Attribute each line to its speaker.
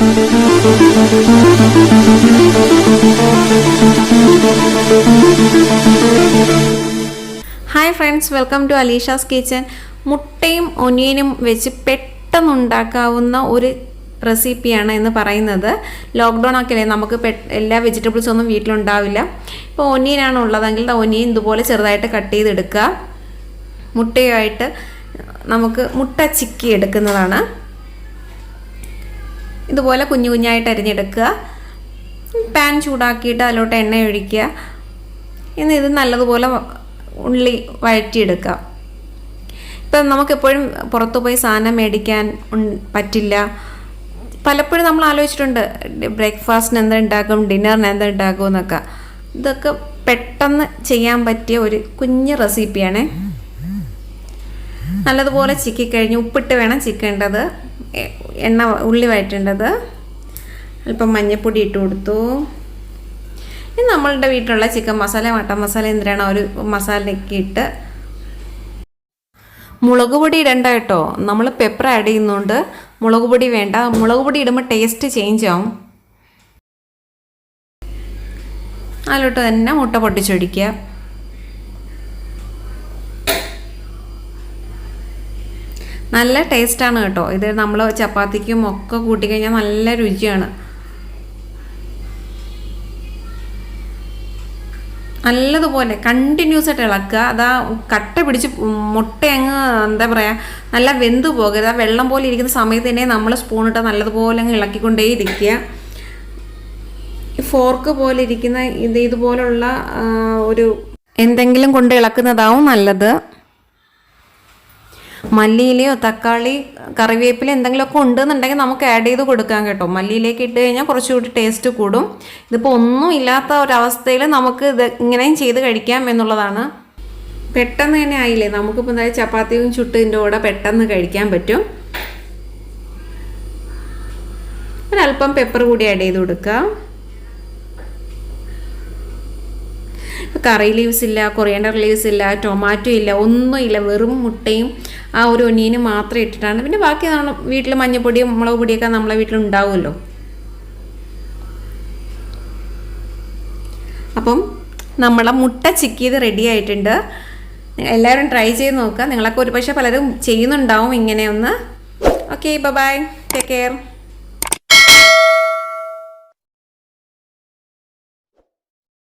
Speaker 1: Hi friends welcome to Alisha's kitchen മുട്ടയും ഒനിയനും വെച്ച് പെട്ടെന്ന് ഉണ്ടാക്കാവുന്ന ഒരു റെസിപ്പിയാണ് എന്ന് പറയുന്നത്. ലോക്ക്ഡൗൺ ആക്കിയല്ലേ? നമുക്ക് എല്ലാ വെജിറ്റബിൾസും ഒന്നും വീട്ടിലുണ്ടാവില്ല. ഇപ്പോൾ ഒനിയനാണ് ഉള്ളതെങ്കിൽ ഒനിയൻ ഇതുപോലെ ചെറുതായിട്ട് കട്ട് ചെയ്തെടുക്കുക. മുട്ടയുമായിട്ട് നമുക്ക് മുട്ട ചിക്കി എടുക്കുന്നതാണ്. ഇതുപോലെ കുഞ്ഞു കുഞ്ഞായിട്ട് അരിഞ്ഞെടുക്കുക. പാൻ ചൂടാക്കിയിട്ട് അതിലോട്ട് എണ്ണ ഒഴിക്കുക. ഇന്ന് ഇത് നല്ലതുപോലെ ഉള്ളി വഴറ്റിയെടുക്കുക. ഇപ്പം നമുക്കെപ്പോഴും പുറത്തു പോയി സാധനം മേടിക്കാൻ പറ്റില്ല. പലപ്പോഴും നമ്മൾ ആലോചിച്ചിട്ടുണ്ട് ബ്രേക്ക്ഫാസ്റ്റിന് എന്താ ഉണ്ടാക്കും ഡിന്നറിന് എന്താ ഉണ്ടാക്കും എന്നൊക്കെ. ഇതൊക്കെ പെട്ടെന്ന് ചെയ്യാൻ പറ്റിയ ഒരു കുഞ്ഞ് റെസിപ്പിയാണ്. നല്ലതുപോലെ ചിക്കി കഴിഞ്ഞ് ഉപ്പിട്ട് വേണം ചിക്കേണ്ടത്. എണ്ണ ഉള്ളി വഴറ്റേണ്ടത്. അല്പം മഞ്ഞൾപ്പൊടി ഇട്ട് കൊടുത്തു. ഇനി നമ്മളുടെ വീട്ടിലുള്ള ചിക്കൻ മസാല മട്ടൻ മസാല എന്തിനാണ് ഒരു മസാലയൊക്കെ ഇട്ട്. മുളക് പൊടി ഇടണ്ട കേട്ടോ. നമ്മൾ പെപ്പർ ആഡ് ചെയ്യുന്നുണ്ട്. മുളക് പൊടി വേണ്ട. മുളക് പൊടി ഇടുമ്പോൾ ടേസ്റ്റ് ചേഞ്ച് ആവും. അതിലോട്ട് തന്നെ മുട്ട പൊട്ടിച്ചൊടിക്കുക. നല്ല ടേസ്റ്റാണ് കേട്ടോ. ഇത് നമ്മൾ ചപ്പാത്തിക്കും ഒക്കെ കൂട്ടിക്കഴിഞ്ഞാൽ നല്ല രുചിയാണ്. നല്ലതുപോലെ കണ്ടിന്യൂസ് ആയിട്ട് ഇളക്കുക. അതാ കട്ട പിടിച്ച് മുട്ട അങ്ങ് എന്താ പറയുക നല്ല വെന്ത് പോകരുത്. ആ വെള്ളം പോലെ ഇരിക്കുന്ന സമയത്ത് തന്നെ നമ്മൾ സ്പൂണിട്ട് നല്ലതുപോലെ അങ്ങ് ഇളക്കിക്കൊണ്ടേ ഇരിക്കുക ഫോർക്ക് പോലെ ഇരിക്കുന്ന ഇത് ഇതുപോലുള്ള ഒരു എന്തെങ്കിലും കൊണ്ട് ഇളക്കുന്നതാവും നല്ലത്. മല്ലിയിലയോ തക്കാളി കറിവേപ്പില എന്തെങ്കിലുമൊക്കെ ഉണ്ടെന്നുണ്ടെങ്കിൽ നമുക്ക് ആഡ് ചെയ്ത് കൊടുക്കാം കേട്ടോ. മല്ലിയിലേക്ക് ഇട്ട് കഴിഞ്ഞാൽ കുറച്ചുകൂടി ടേസ്റ്റ് കൂടും. ഇതിപ്പോൾ ഒന്നും ഇല്ലാത്ത ഒരവസ്ഥയിൽ നമുക്ക് ഇത് ഇങ്ങനെയും ചെയ്ത് കഴിക്കാം എന്നുള്ളതാണ്. പെട്ടെന്ന് തന്നെ ആയില്ലേ? നമുക്കിപ്പോൾ എന്തായാലും ചപ്പാത്തിയും ചുട്ടിന്റെ കൂടെ പെട്ടെന്ന് കഴിക്കാൻ പറ്റും. ഒരല്പം പെപ്പർ കൂടി ആഡ് ചെയ്ത് കൊടുക്കാം ഇപ്പോൾ കറി ലീവ്സ് ഇല്ല കൊറിയൻഡർ ലീവ്സ് ഇല്ല ടൊമാറ്റോ ഇല്ല ഒന്നും ഇല്ല. വെറും മുട്ടയും ആ ഒരു ഒനിയനും മാത്രം ഇട്ടിട്ടാണ്. പിന്നെ ബാക്കി നമ്മൾ വീട്ടിൽ മഞ്ഞപ്പൊടിയും മുളക് പൊടിയൊക്കെ നമ്മളെ വീട്ടിൽ ഉണ്ടാവുമല്ലോ അപ്പം നമ്മളെ മുട്ട ചിക്കിയത് റെഡി ആയിട്ടുണ്ട്. എല്ലാവരും ട്രൈ ചെയ്ത് നോക്കുക. നിങ്ങളൊക്കെ ഒരുപക്ഷെ പലരും ചെയ്യുന്നുണ്ടാവും ഇങ്ങനെ ഒന്ന് ഓക്കെ ബൈ ടേക്ക് കെയർ